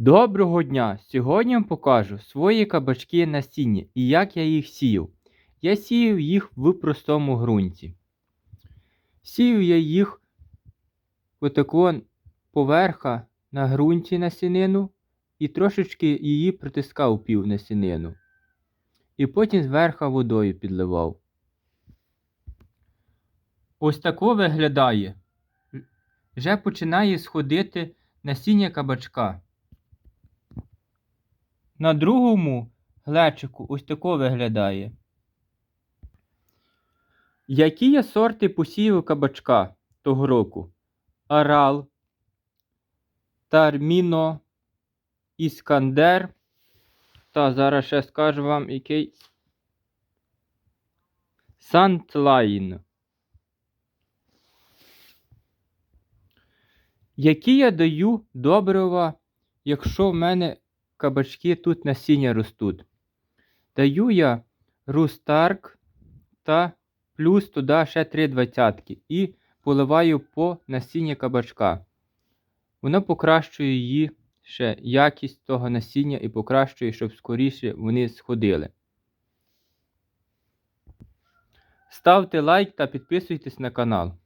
Доброго дня! Сьогодні вам покажу свої кабачки насіння і як я їх сіяв. Я сіяв їх в простому ґрунті. Сіяв я їх отако поверха на ґрунті насінину і трошечки її притискав пів насінину. І потім зверха водою підливав. Ось тако виглядає. Вже починає сходити насіння кабачка. На другому глечику ось тако виглядає. Які є сорти посіву кабачка того року? Арал, Тарміно, Іскандер. Та зараз ще скажу вам який. Сантлайн. Які я даю добрива, якщо в мене кабачки тут насіння ростуть. Даю я Рустарк та плюс туди ще 3 двадцятки і поливаю по насіння кабачка. Воно покращує її ще якість того насіння і покращує, щоб скоріше вони сходили. Ставте лайк та підписуйтесь на канал.